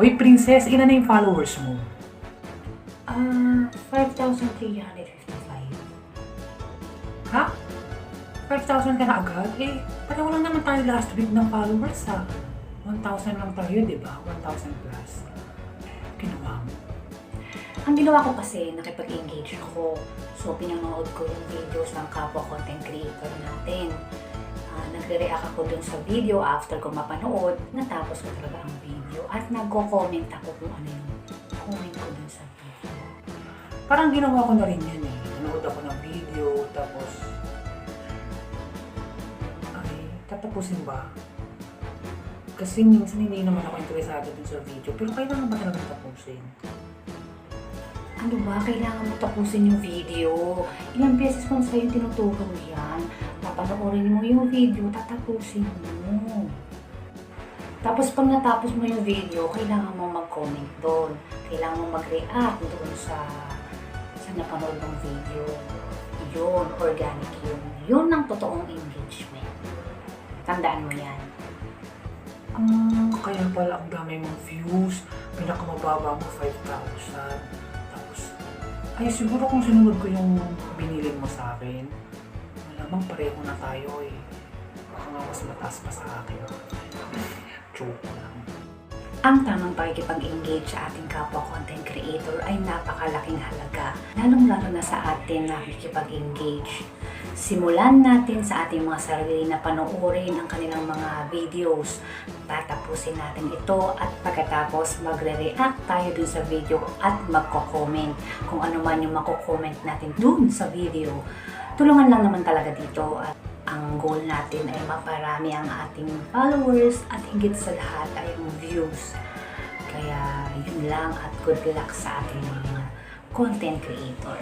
Uy, princess, ilan na yung followers mo? Ah, 5,355. Ha? 5,000 ka na agad? Eh, pareho lang naman tayo last week ng followers ha. 1,000 lang tayo, di ba? 1,000 plus. Ginawa mo. Ang ginawa ko kasi, nakipag-engage ako. So, pinanood ko yung videos ng kapwa content creator natin. Ah, nagre-react ako dun sa video after ko mapanood. Natapos ko talaga ang video. At nagko-comment ako kung ano yung comment ko dun sa video. Parang ginawa ko na rin yan eh. Nanood ako ng video, tapos... Ay, tatapusin ba? Kasi minsan hindi naman ako interesado dun sa video, pero kailangan ba talaga tapusin? Ano ba? Kailangan mo tapusin yung video. Ilang beses mo sa'yo tinuturo yan. Papanoorin mo yung video, tatapusin mo. Tapos pag natapos mo yung video, kailangan mo mag-comment doon. Kailangan mo mag-react doon sa sa napanood ng video. Yun, organic yun. Yun ang totoong engagement. Tandaan mo yan. Ah, kaya pala ang dami mong views. Pinakamababa mo 5,000. Tapos, ay siguro kung sinunod ko yung binili mo sa akin, malamang pareho na tayo eh. Baka nga mas mataas pa sa akin. Joke lang. Ang tamang pakikipag-engage sa ating kapwa content creator ay napakalaking halaga, lalong-lalo na sa atin na nakikipag-engage. Simulan natin sa ating mga sarili na panoorin ang kanilang mga videos. Tatapusin natin ito at pagkatapos magre-react tayo dun sa video at magko-comment kung ano man yung mako-comment natin dun sa video. Tulungan lang naman talaga dito at ang goal natin ay maparami ang ating followers at higit sa lahat ay yung views. Kaya yun lang at good luck sa ating mga content creator.